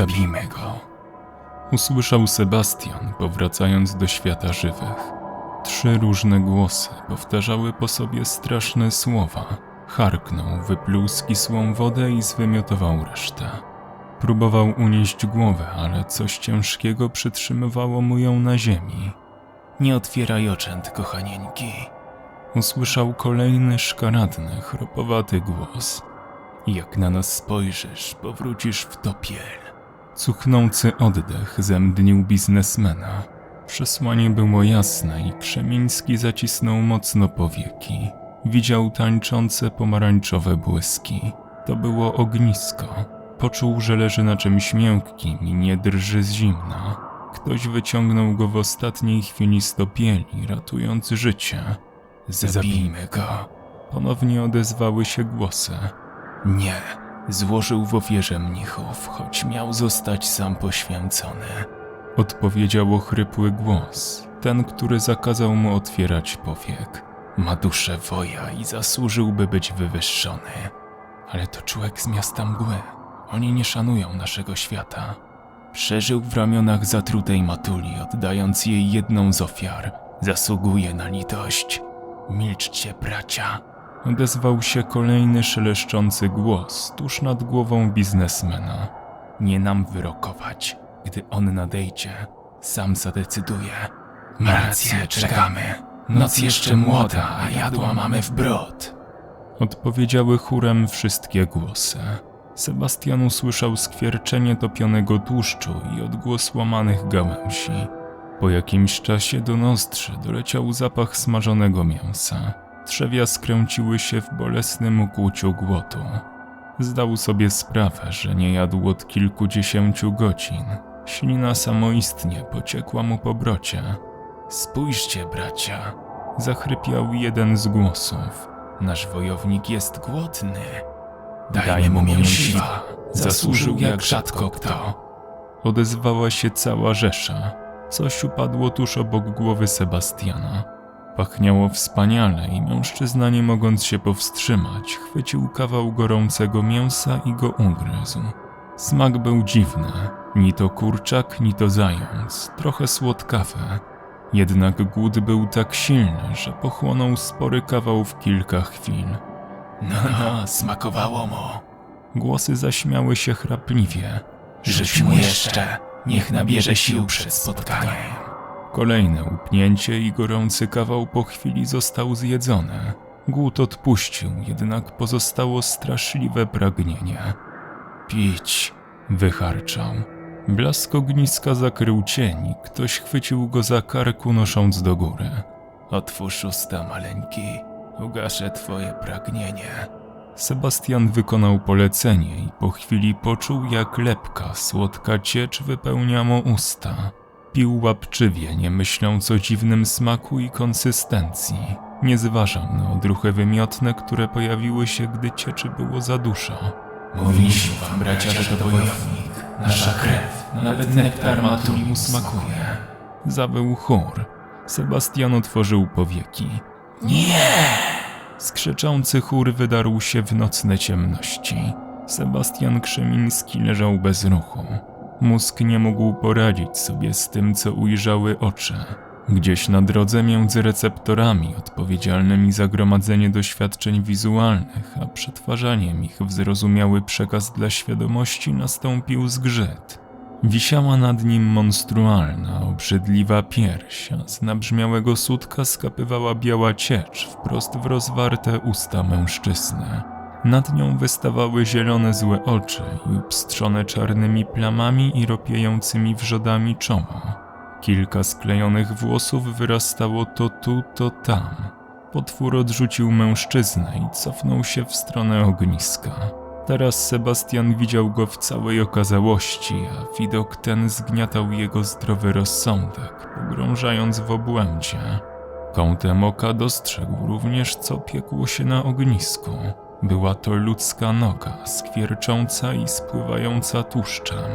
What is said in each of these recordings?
Zabijmy go. Usłyszał Sebastian, powracając do świata żywych. Trzy różne głosy powtarzały po sobie straszne słowa. Harknął, wypluł skisłą wodę i zwymiotował resztę. Próbował unieść głowę, ale coś ciężkiego przytrzymywało mu ją na ziemi. Nie otwieraj oczęt, kochanieńki. Usłyszał kolejny szkaradny, chropowaty głos. Jak na nas spojrzysz, powrócisz w topiel. Cuchnący oddech zemdnił biznesmena. Przesłanie było jasne i Krzemiński zacisnął mocno powieki. Widział tańczące pomarańczowe błyski. To było ognisko. Poczuł, że leży na czymś miękkim i nie drży z zimna. Ktoś wyciągnął go w ostatniej chwili z topieli, ratując życie. Zabijmy go. Ponownie odezwały się głosy. Nie, złożył w ofierze mnichów, choć miał zostać sam poświęcony. Odpowiedział ochrypły głos, ten, który zakazał mu otwierać powiek. Ma duszę woja i zasłużyłby być wywyższony. Ale to człowiek z miasta mgły. Oni nie szanują naszego świata. Przeżył w ramionach zatrutej matuli, oddając jej jedną z ofiar. Zasługuje na litość. Milczcie, bracia. Odezwał się kolejny szeleszczący głos tuż nad głową biznesmena. Nie nam wyrokować. Gdy on nadejdzie, sam zadecyduje. Ma rację, czekamy. Noc jeszcze młoda, a jadła mamy w brod. Odpowiedziały chórem wszystkie głosy. Sebastian usłyszał skwierczenie topionego tłuszczu i odgłos łamanych gałęzi. Po jakimś czasie do nozdrzy doleciał zapach smażonego mięsa. Trzewia skręciły się w bolesnym ukłuciu głodu. Zdał sobie sprawę, że nie jadł od kilkudziesięciu godzin. Ślina samoistnie pociekła mu po brocie. Spójrzcie, bracia. Zachrypiał jeden z głosów. Nasz wojownik jest głodny. Dajmy mu mięsiwa. Zasłużył jak rzadko kto. Odezwała się cała rzesza. Coś upadło tuż obok głowy Sebastiana. Pachniało wspaniale i mężczyzna, nie mogąc się powstrzymać, chwycił kawał gorącego mięsa i go ugryzł. Smak był dziwny. Ni to kurczak, ni to zając. Trochę słodkawy. Jednak głód był tak silny, że pochłonął spory kawał w kilka chwil. No, no, smakowało mu. Głosy zaśmiały się chrapliwie. Rzuć mu jeszcze. Niech nabierze sił przed spotkaniem. Kolejne upnięcie i gorący kawał po chwili został zjedzony. Głód odpuścił, jednak pozostało straszliwe pragnienie. Pić. Wycharczał. Blask ogniska zakrył cień, ktoś chwycił go za kark unosząc do góry. Otwórz usta, maleńki. Ugaszę twoje pragnienie. Sebastian wykonał polecenie i po chwili poczuł, jak lepka, słodka ciecz wypełnia mu usta. Pił łapczywie, nie myśląc o dziwnym smaku i konsystencji. Nie zważał na odruchy wymiotne, które pojawiły się, gdy cieczy było za dużo. Mówiliśmy wam, bracia, że to wojownik. Nasza krew, nawet nektar matuli mu smakuje. Zawył chór. Sebastian otworzył powieki. Nie! Skrzeczący chór wydarł się w nocne ciemności. Sebastian Krzemiński leżał bez ruchu. Mózg nie mógł poradzić sobie z tym, co ujrzały oczy. Gdzieś na drodze między receptorami odpowiedzialnymi za gromadzenie doświadczeń wizualnych, a przetwarzaniem ich w zrozumiały przekaz dla świadomości nastąpił zgrzyt. Wisiała nad nim monstrualna, obrzydliwa pierś, a z nabrzmiałego sutka skapywała biała ciecz wprost w rozwarte usta mężczyzny. Nad nią wystawały zielone złe oczy i upstrzone czarnymi plamami i ropiejącymi wrzodami czoła. Kilka sklejonych włosów wyrastało to tu, to tam. Potwór odrzucił mężczyznę i cofnął się w stronę ogniska. Teraz Sebastian widział go w całej okazałości, a widok ten zgniatał jego zdrowy rozsądek, pogrążając w obłędzie. Kątem oka dostrzegł również, co piekło się na ognisku. Była to ludzka noga, skwiercząca i spływająca tłuszczem.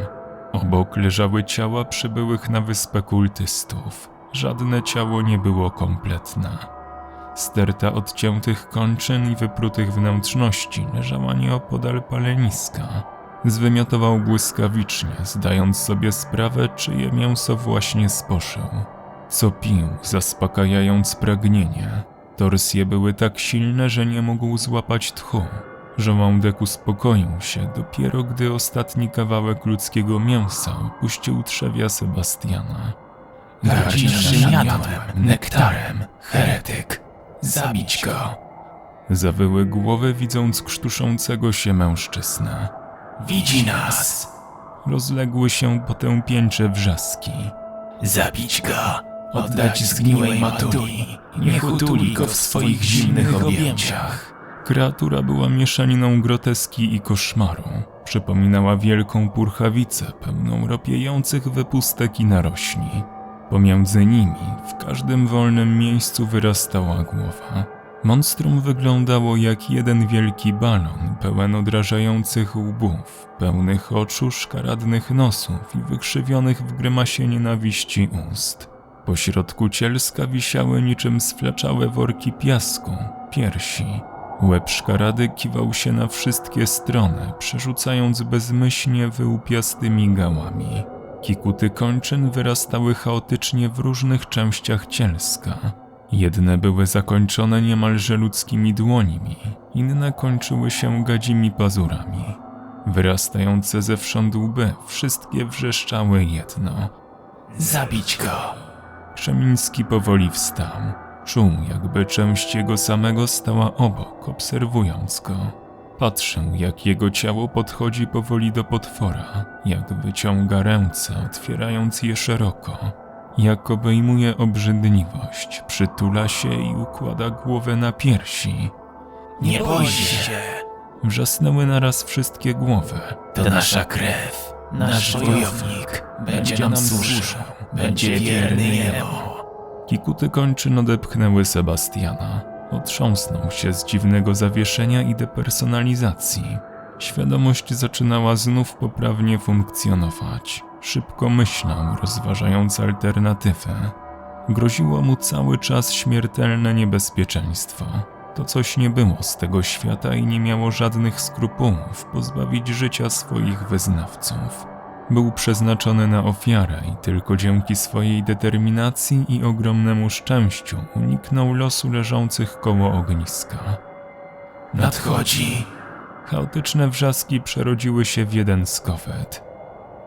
Obok leżały ciała przybyłych na wyspę kultystów. Żadne ciało nie było kompletne. Sterta odciętych kończyn i wyprutych wnętrzności leżała nieopodal paleniska. Zwymiotował błyskawicznie, zdając sobie sprawę, czyje mięso właśnie spożył. Co pił, zaspokajając pragnienie. Torsje były tak silne, że nie mógł złapać tchu. Żołądek uspokoił się dopiero gdy ostatni kawałek ludzkiego mięsa opuścił trzewia Sebastiana. Gardzi naszym jadłem, nektarem, heretyk. Zabić go. Zawyły głowy widząc krztuszącego się mężczyznę. Widzi nas. Rozległy się potępieńcze wrzaski. Zabić go. Oddać zgniłej matuli. Niech utuli go w swoich zimnych objęciach. Kreatura była mieszaniną groteski i koszmaru. Przypominała wielką purchawicę pełną ropiejących wypustek i narośli. Pomiędzy nimi w każdym wolnym miejscu wyrastała głowa. Monstrum wyglądało jak jeden wielki balon pełen odrażających łbów, pełnych oczu, szkaradnych nosów i wykrzywionych w grymasie nienawiści ust. Po środku cielska wisiały niczym sfleczałe worki piasku, piersi. Łeb szkarady kiwał się na wszystkie strony, przerzucając bezmyślnie wyłupiastymi gałami. Kikuty kończyn wyrastały chaotycznie w różnych częściach cielska. Jedne były zakończone niemalże ludzkimi dłońmi, inne kończyły się gadzimi pazurami. Wyrastające zewsząd łby wszystkie wrzeszczały jedno. Zabić go. Krzemiński powoli wstał. Czuł, jakby część jego samego stała obok, obserwując go. Patrzę, jak jego ciało podchodzi powoli do potwora, jak wyciąga ręce, otwierając je szeroko, jak obejmuje obrzydliwość, przytula się i układa głowę na piersi. Nie bój się. Wrzasnęły naraz wszystkie głowy. To nasza krew. Nasz wojownik. Będzie nam służył. Będzie wierny jemu. Kikuty kończyn odepchnęły Sebastiana. Otrząsnął się z dziwnego zawieszenia i depersonalizacji. Świadomość zaczynała znów poprawnie funkcjonować. Szybko myślał, rozważając alternatywy. Groziło mu cały czas śmiertelne niebezpieczeństwo. To coś nie było z tego świata i nie miało żadnych skrupułów pozbawić życia swoich wyznawców. Był przeznaczony na ofiarę i tylko dzięki swojej determinacji i ogromnemu szczęściu uniknął losu leżących koło ogniska. Nadchodzi. Chaotyczne wrzaski przerodziły się w jeden skowet.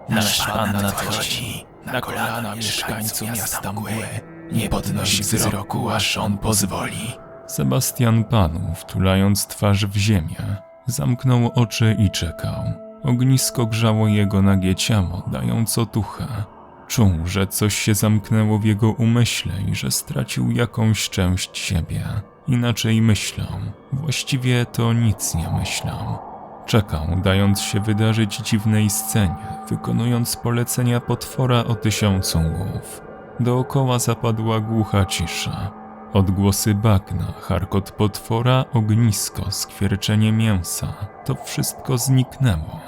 Nasz Pan nadchodzi. Na kolana mieszkańcu miasta mgły. Nie podnosi wzroku, aż on pozwoli. Sebastian padł, wtulając twarz w ziemię. Zamknął oczy i czekał. Ognisko grzało jego nagie ciało, dając otuchę. Czuł, że coś się zamknęło w jego umyśle i że stracił jakąś część siebie. Inaczej myślał. Właściwie to nic nie myślał. Czekał, dając się wydarzyć dziwnej scenie, wykonując polecenia potwora o tysiącu głów. Dookoła zapadła głucha cisza. Odgłosy bagna, charkot potwora, ognisko, skwierczenie mięsa to wszystko zniknęło.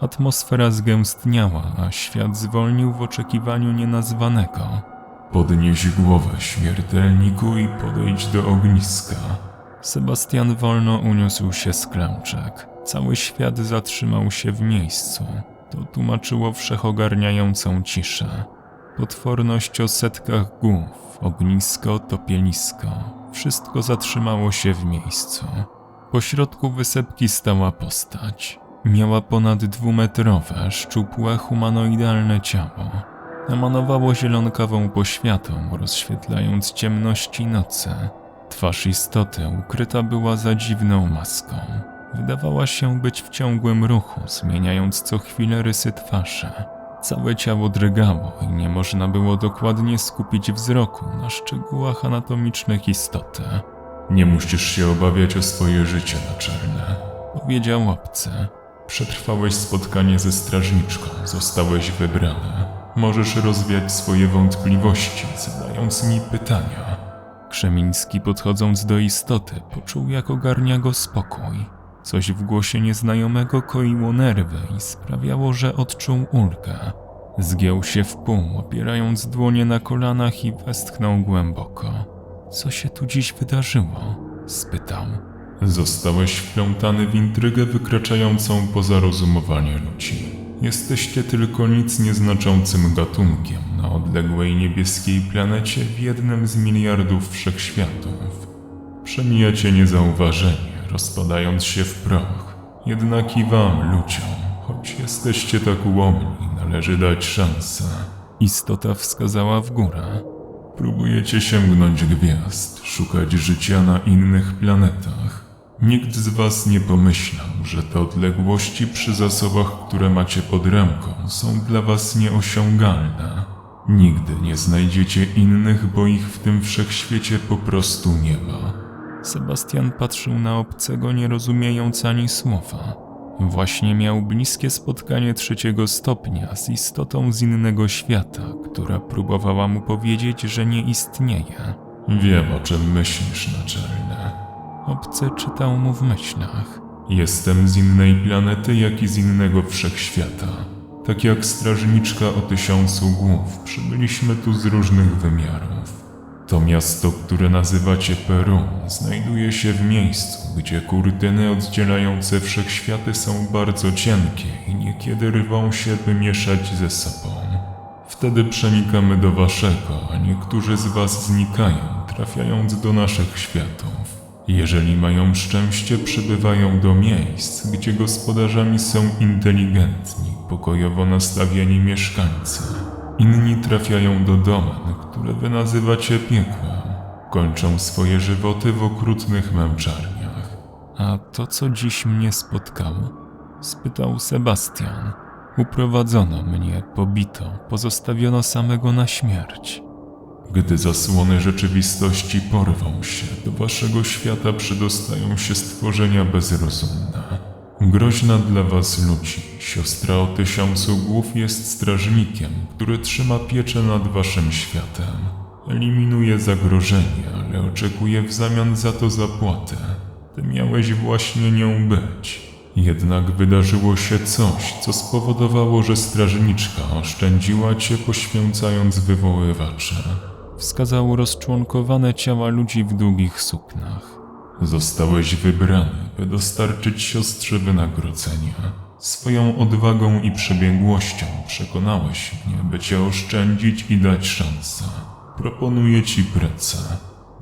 Atmosfera zgęstniała, a świat zwolnił w oczekiwaniu nienazwanego. Podnieś głowę, śmiertelniku, i podejdź do ogniska. Sebastian wolno uniósł się z klęczek. Cały świat zatrzymał się w miejscu. To tłumaczyło wszechogarniającą ciszę. Potworność o setkach głów, ognisko, topielisko. Wszystko zatrzymało się w miejscu. Po środku wysepki stała postać. Miała ponad dwumetrowe, szczupłe, humanoidalne ciało. Emanowało zielonkawą poświatą, rozświetlając ciemności nocy. Twarz istoty ukryta była za dziwną maską. Wydawała się być w ciągłym ruchu, zmieniając co chwilę rysy twarzy. Całe ciało drgało i nie można było dokładnie skupić wzroku na szczegółach anatomicznych istoty. Nie musisz się obawiać o swoje życie naczelne, powiedział obcy. Przetrwałeś spotkanie ze strażniczką, zostałeś wybrany. Możesz rozwiać swoje wątpliwości, zadając mi pytania. Krzemiński, podchodząc do istoty, poczuł, jak ogarnia go spokój. Coś w głosie nieznajomego koiło nerwy i sprawiało, że odczuł ulgę. Zgiął się w pół, opierając dłonie na kolanach i westchnął głęboko. Co się tu dziś wydarzyło? spytał. Zostałeś wplątany w intrygę wykraczającą poza rozumowanie ludzi. Jesteście tylko nic nieznaczącym gatunkiem na odległej niebieskiej planecie w jednym z miliardów wszechświatów. Przemijacie niezauważenie, rozpadając się w proch. Jednak i wam, ludziom, choć jesteście tak ułomni, należy dać szansę. Istota wskazała w górę. Próbujecie sięgnąć gwiazd, szukać życia na innych planetach. Nikt z was nie pomyślał, że te odległości przy zasobach, które macie pod ręką, są dla was nieosiągalne. Nigdy nie znajdziecie innych, bo ich w tym wszechświecie po prostu nie ma. Sebastian patrzył na obcego, nie rozumiejąc ani słowa. Właśnie miał bliskie spotkanie trzeciego stopnia z istotą z innego świata, która próbowała mu powiedzieć, że nie istnieje. Wiem, o czym myślisz, naczelne. Obcy czytał mu w myślach. Jestem z innej planety, jak i z innego wszechświata. Tak jak strażniczka o tysiącu głów, przybyliśmy tu z różnych wymiarów. To miasto, które nazywacie Peru, znajduje się w miejscu, gdzie kurtyny oddzielające wszechświaty są bardzo cienkie i niekiedy rwą się, by mieszać ze sobą. Wtedy przenikamy do waszego, a niektórzy z was znikają, trafiając do naszych światów. Jeżeli mają szczęście, przybywają do miejsc, gdzie gospodarzami są inteligentni, pokojowo nastawieni mieszkańcy. Inni trafiają do domen, które wy nazywacie piekłem. Kończą swoje żywoty w okrutnych męczarniach. A to, co dziś mnie spotkało? Spytał Sebastian. Uprowadzono mnie, pobito, pozostawiono samego na śmierć. Gdy zasłony rzeczywistości porwą się, do waszego świata przedostają się stworzenia bezrozumne. Groźna dla was ludzi, siostra o tysiącu głów jest strażnikiem, który trzyma pieczę nad waszym światem. Eliminuje zagrożenie, ale oczekuje w zamian za to zapłatę. Ty miałeś właśnie nią być. Jednak wydarzyło się coś, co spowodowało, że strażniczka oszczędziła cię poświęcając wywoływacze. Wskazał rozczłonkowane ciała ludzi w długich suknach. Zostałeś wybrany, by dostarczyć siostrze wynagrodzenia. Swoją odwagą i przebiegłością przekonałeś mnie, by cię oszczędzić i dać szansę. Proponuję ci pracę.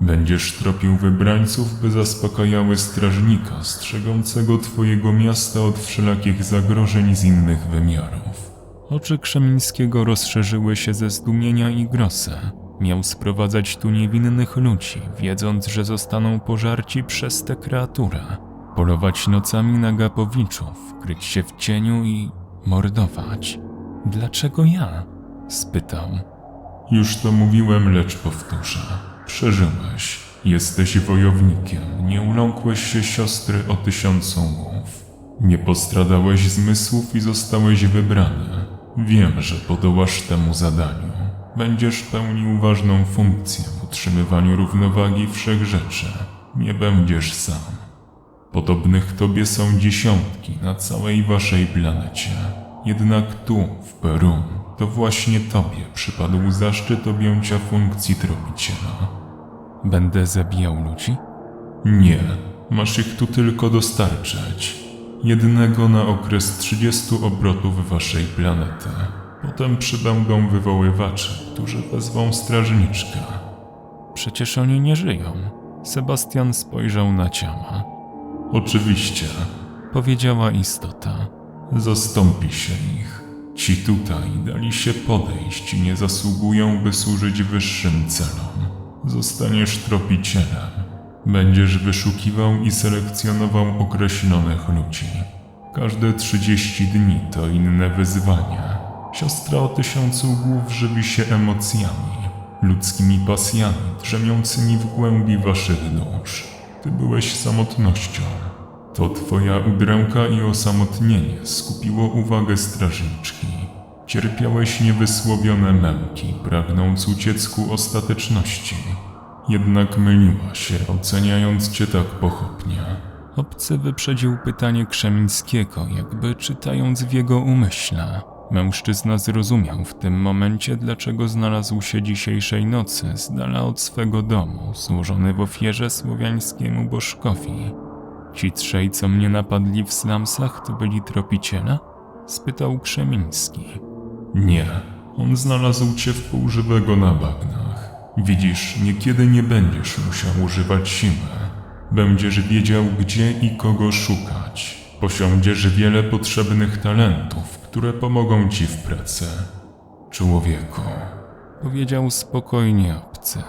Będziesz tropił wybrańców, by zaspokajały strażnika strzegącego twojego miasta od wszelakich zagrożeń z innych wymiarów. Oczy Krzemińskiego rozszerzyły się ze zdumienia i grosa. Miał sprowadzać tu niewinnych ludzi, wiedząc, że zostaną pożarci przez tę kreaturę. Polować nocami na gapowiczów, kryć się w cieniu i mordować. Dlaczego ja? spytał. Już to mówiłem, lecz powtórzę. Przeżyłeś. Jesteś wojownikiem. Nie uląkłeś się siostry o tysiącu głów. Nie postradałeś zmysłów i zostałeś wybrany. Wiem, że podołasz temu zadaniu. Będziesz pełnił ważną funkcję w utrzymywaniu równowagi wszechrzeczy. Nie będziesz sam. Podobnych tobie są dziesiątki na całej waszej planecie. Jednak tu, w Peru, to właśnie tobie przypadł zaszczyt objęcia funkcji tropiciela. Będę zabijał ludzi? Nie, masz ich tu tylko dostarczać. Jednego na okres 30 obrotów waszej planety. Potem przybędą wywoływacze, którzy wezwą strażniczkę. Przecież oni nie żyją. Sebastian spojrzał na ciała. Oczywiście, powiedziała istota. Zastąpi się ich. Ci tutaj dali się podejść i nie zasługują, by służyć wyższym celom. Zostaniesz tropicielem. Będziesz wyszukiwał i selekcjonował określonych ludzi. Każde 30 dni to inne wyzwania. Siostra o tysiącu głów żywi się emocjami, ludzkimi pasjami drzemiącymi w głębi waszych dusz. Ty byłeś samotnością. To twoja udręka i osamotnienie skupiło uwagę strażniczki. Cierpiałeś niewysłowione męki, pragnąc uciec ku ostateczności. Jednak myliła się, oceniając cię tak pochopnie. Obcy wyprzedził pytanie Krzemińskiego, jakby czytając w jego umyśle. Mężczyzna zrozumiał w tym momencie, dlaczego znalazł się dzisiejszej nocy z dala od swego domu, złożony w ofierze słowiańskiemu bożkowi. Ci trzej, co mnie napadli w slumsach, to byli tropiciele? Spytał Krzemiński. Nie, on znalazł cię w półżywego na bagnach. Widzisz, niekiedy nie będziesz musiał używać siły. Będziesz wiedział, gdzie i kogo szukać. Posiądziesz wiele potrzebnych talentów, które pomogą ci w pracy. Człowieku, powiedział spokojnie obcy.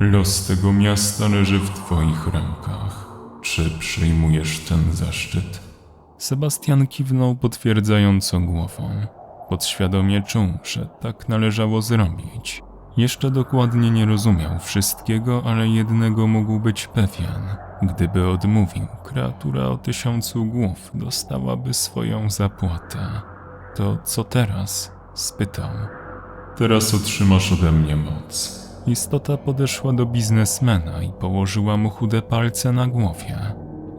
Los tego miasta leży w twoich rękach. Czy przyjmujesz ten zaszczyt? Sebastian kiwnął potwierdzająco głową. Podświadomie czuł, że tak należało zrobić. Jeszcze dokładnie nie rozumiał wszystkiego, ale jednego mógł być pewien. Gdyby odmówił, kreatura o tysiącu głów dostałaby swoją zapłatę. To co teraz? spytał. Teraz otrzymasz ode mnie moc. Istota podeszła do biznesmena i położyła mu chude palce na głowie.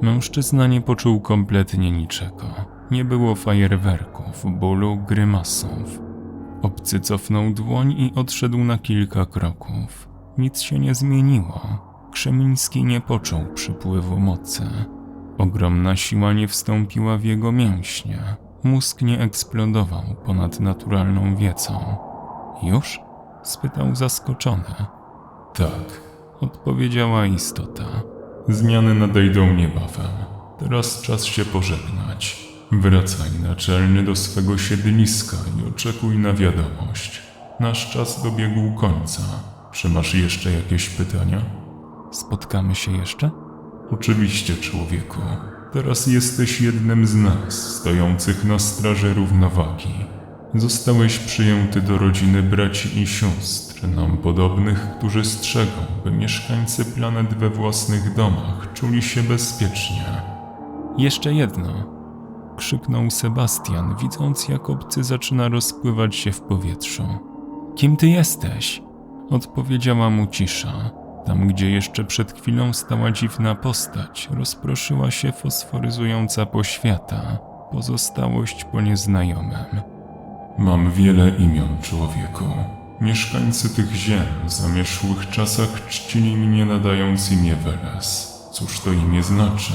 Mężczyzna nie poczuł kompletnie niczego. Nie było fajerwerków, bólu, grymasów. Obcy cofnął dłoń i odszedł na kilka kroków. Nic się nie zmieniło. Krzemiński nie poczuł przypływu mocy. Ogromna siła nie wstąpiła w jego mięśnie. Mózg nie eksplodował ponad naturalną wiedzą. Już? spytał zaskoczony. Tak, odpowiedziała istota. Zmiany nadejdą niebawem. Teraz czas się pożegnać. Wracaj naczelny do swego siedliska i oczekuj na wiadomość. Nasz czas dobiegł końca. Czy masz jeszcze jakieś pytania? Spotkamy się jeszcze? Oczywiście, człowieku. Teraz jesteś jednym z nas, stojących na straży równowagi. Zostałeś przyjęty do rodziny braci i sióstr, nam podobnych, którzy strzegą, by mieszkańcy planet we własnych domach czuli się bezpiecznie. Jeszcze jedno, krzyknął Sebastian, widząc jak obcy zaczyna rozpływać się w powietrzu. Kim ty jesteś? Odpowiedziała mu cisza. Tam, gdzie jeszcze przed chwilą stała dziwna postać, rozproszyła się fosforyzująca poświata, pozostałość po nieznajomym. Mam wiele imion, człowieku. Mieszkańcy tych ziem w zamieszłych czasach czcili mnie nadając imię Weles. Cóż to imię znaczy?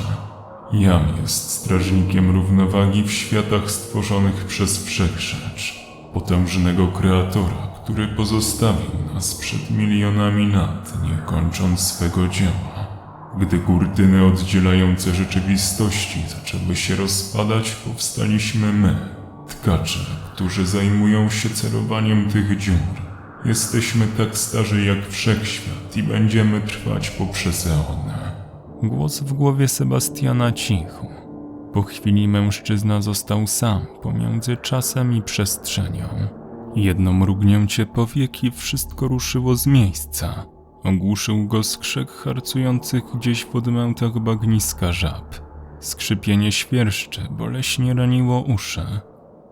Jam jest strażnikiem równowagi w światach stworzonych przez Wszechrzecz, potężnego kreatora, który pozostawił nas przed milionami lat, nie kończąc swego dzieła. Gdy kurtyny oddzielające rzeczywistości zaczęły się rozpadać, powstaliśmy my, tkacze, którzy zajmują się cerowaniem tych dziur. Jesteśmy tak starzy jak wszechświat i będziemy trwać poprzez eony. Głos w głowie Sebastiana cichł. Po chwili mężczyzna został sam pomiędzy czasem i przestrzenią. Jedno mrugnięcie powieki wszystko ruszyło z miejsca. Ogłuszył go skrzek harcujących gdzieś w odmętach bagniska żab. Skrzypienie świerszczy boleśnie raniło uszy.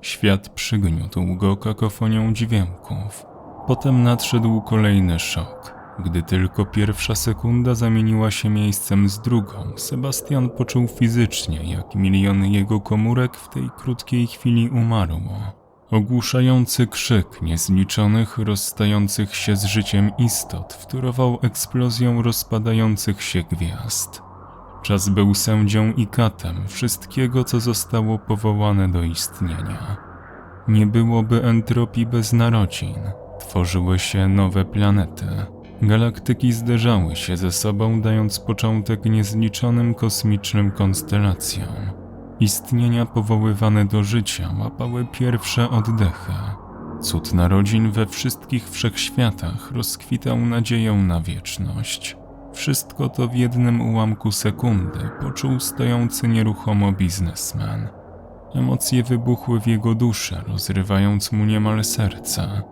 Świat przygniótł go kakofonią dźwięków. Potem nadszedł kolejny szok. Gdy tylko pierwsza sekunda zamieniła się miejscem z drugą, Sebastian poczuł fizycznie, jak miliony jego komórek w tej krótkiej chwili umarło. Ogłuszający krzyk niezliczonych, rozstających się z życiem istot wtórował eksplozją rozpadających się gwiazd. Czas był sędzią i katem wszystkiego, co zostało powołane do istnienia. Nie byłoby entropii bez narodzin. Tworzyły się nowe planety. Galaktyki zderzały się ze sobą, dając początek niezliczonym kosmicznym konstelacjom. Istnienia powoływane do życia łapały pierwsze oddechy. Cud narodzin we wszystkich wszechświatach rozkwitał nadzieją na wieczność. Wszystko to w jednym ułamku sekundy poczuł stojący nieruchomo biznesmen. Emocje wybuchły w jego duszę, rozrywając mu niemal serce.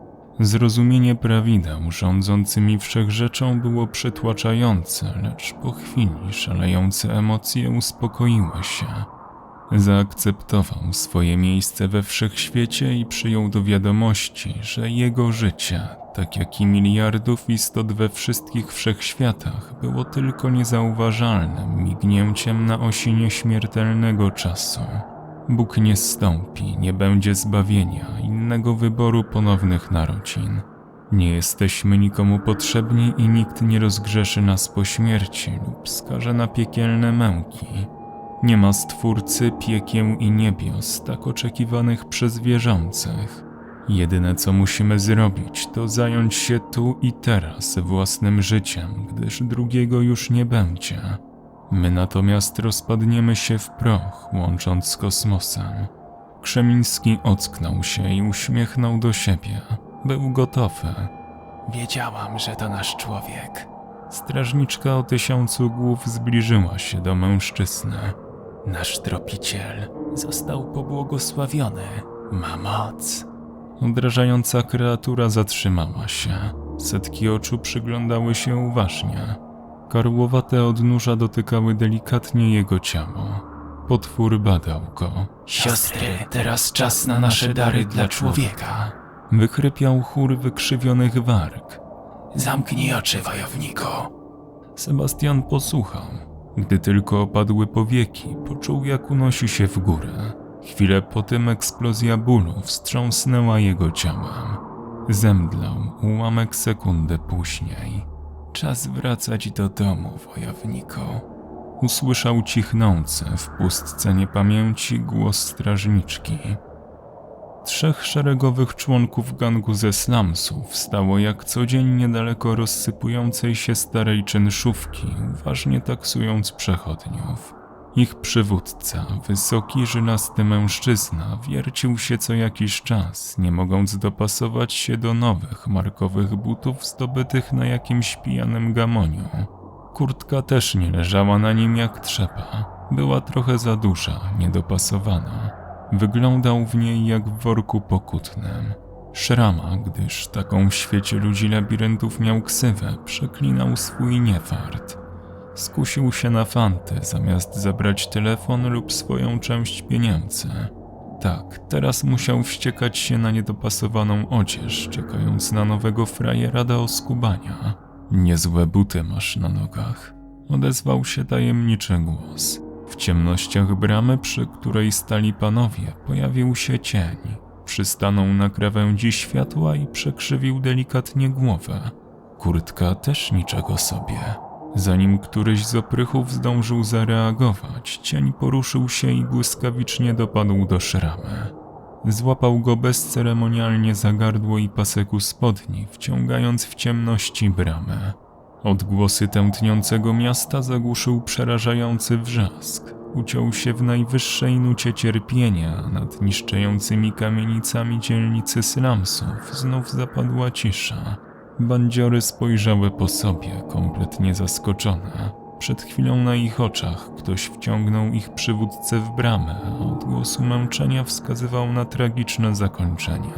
Zrozumienie prawideł rządzącymi wszechrzeczą było przytłaczające, lecz po chwili szalejące emocje uspokoiły się. Zaakceptował swoje miejsce we wszechświecie i przyjął do wiadomości, że jego życie, tak jak i miliardów istot we wszystkich wszechświatach, było tylko niezauważalnym mignięciem na osi nieśmiertelnego czasu. Bóg nie stąpi, nie będzie zbawienia, innego wyboru ponownych narodzin. Nie jesteśmy nikomu potrzebni i nikt nie rozgrzeszy nas po śmierci lub skaże na piekielne męki. Nie ma stwórcy piekieł i niebios tak oczekiwanych przez wierzących. Jedyne co musimy zrobić, to zająć się tu i teraz własnym życiem, gdyż drugiego już nie będzie. My natomiast rozpadniemy się w proch, łącząc z kosmosem. Krzemiński ocknął się i uśmiechnął do siebie. Był gotowy. Wiedziałam, że to nasz człowiek. Strażniczka o tysiącu głów zbliżyła się do mężczyzny. Nasz tropiciel został pobłogosławiony. Ma moc. Odrażająca kreatura zatrzymała się. Setki oczu przyglądały się uważnie. Karłowate odnóża dotykały delikatnie jego ciało. Potwór badał go. Siostry, teraz czas na nasze dary dla człowieka. Wychrypiał chór wykrzywionych warg. Zamknij oczy, wojowniku. Sebastian posłuchał. Gdy tylko opadły powieki, poczuł jak unosi się w górę. Chwilę po tym eksplozja bólu wstrząsnęła jego ciałem. Zemdlał ułamek sekundy później. Czas wracać do domu, wojowniku. Usłyszał cichnący w pustce niepamięci głos strażniczki. Trzech szeregowych członków gangu ze slumsów stało jak codziennie niedaleko rozsypującej się starej czynszówki, uważnie taksując przechodniów. Ich przywódca, wysoki, żylasty mężczyzna, wiercił się co jakiś czas, nie mogąc dopasować się do nowych, markowych butów zdobytych na jakimś pijanym gamoniu. Kurtka też nie leżała na nim jak trzeba. Była trochę za duża, niedopasowana. Wyglądał w niej jak w worku pokutnym. Szrama, gdyż taką w świecie ludzi labiryntów miał ksywę, przeklinał swój niefart. Skusił się na fantę, zamiast zabrać telefon lub swoją część pieniędzy. Tak, teraz musiał wściekać się na niedopasowaną odzież, czekając na nowego frajera do oskubania. Niezłe buty masz na nogach. Odezwał się tajemniczy głos. W ciemnościach bramy, przy której stali panowie, pojawił się cień. Przystanął na krawędzi światła i przekrzywił delikatnie głowę. Kurtka też niczego sobie. Zanim któryś z oprychów zdążył zareagować, cień poruszył się i błyskawicznie dopadł do szramy. Złapał go bezceremonialnie za gardło i paseku spodni, wciągając w ciemności bramę. Odgłosy tętniącego miasta zagłuszył przerażający wrzask. Uciął się w najwyższej nucie cierpienia, nad niszczejącymi kamienicami dzielnicy slumsów znów zapadła cisza. Bandziory spojrzały po sobie, kompletnie zaskoczone. Przed chwilą na ich oczach ktoś wciągnął ich przywódcę w bramę, a odgłos męczenia wskazywał na tragiczne zakończenie.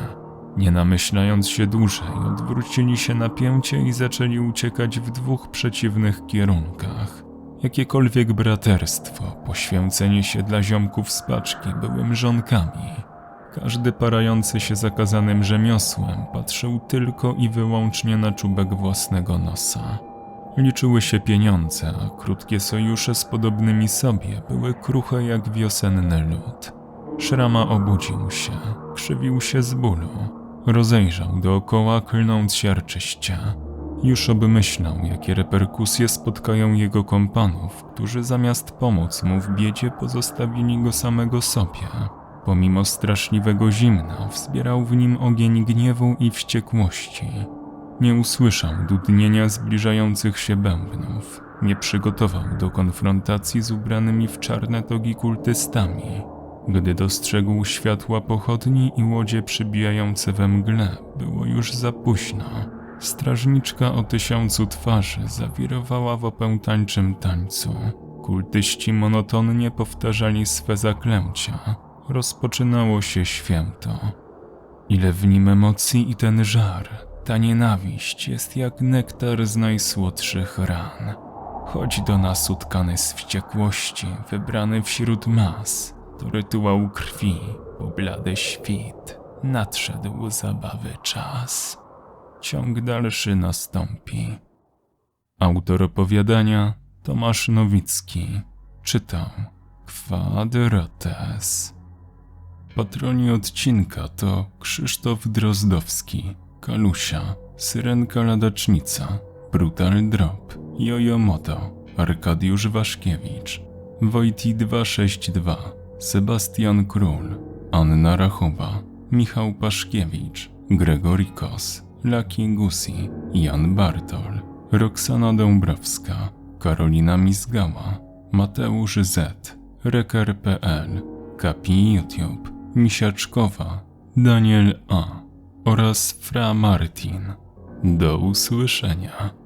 Nie namyślając się dłużej, odwrócili się na pięcie i zaczęli uciekać w dwóch przeciwnych kierunkach. Jakiekolwiek braterstwo, poświęcenie się dla ziomków z paczki były mrzonkami. Każdy parający się zakazanym rzemiosłem patrzył tylko i wyłącznie na czubek własnego nosa. Liczyły się pieniądze, a krótkie sojusze z podobnymi sobie były kruche jak wiosenny lód. Szrama obudził się, krzywił się z bólu. Rozejrzał dookoła, klnąc siarczyście. Już obmyślał, jakie reperkusje spotkają jego kompanów, którzy zamiast pomóc mu w biedzie pozostawili go samego sobie. Pomimo straszliwego zimna, wzbierał w nim ogień gniewu i wściekłości. Nie usłyszał dudnienia zbliżających się bębnów. Nie przygotował do konfrontacji z ubranymi w czarne togi kultystami. Gdy dostrzegł światła pochodni i łodzie przybijające we mgle, było już za późno. Strażniczka o tysiącu twarzy zawirowała w opętańczym tańcu. Kultyści monotonnie powtarzali swe zaklęcia. Rozpoczynało się święto. Ile w nim emocji i ten żar, ta nienawiść jest jak nektar z najsłodszych ran. Chodź do nas utkany z wściekłości, wybrany wśród mas. To rytuał krwi, po blady świt. Nadszedł zabawy czas. Ciąg dalszy nastąpi. Autor opowiadania Tomasz Nowicki. Czytał Kwadrates. Patroni odcinka to Krzysztof Drozdowski, Kalusia, Syrenka Ladacznica, Brutal Drop, Jojo Moto, Arkadiusz Waszkiewicz, Wojti 262, Sebastian Król, Anna Rachowa, Michał Paszkiewicz, Gregory Kos, Laki Gusi, Jan Bartol, Roxana Dąbrowska, Karolina Mizgała, Mateusz Z, Reker.pl, Kapi YouTube, Misiaczkowa, Daniel A oraz Fra Martin. Do usłyszenia.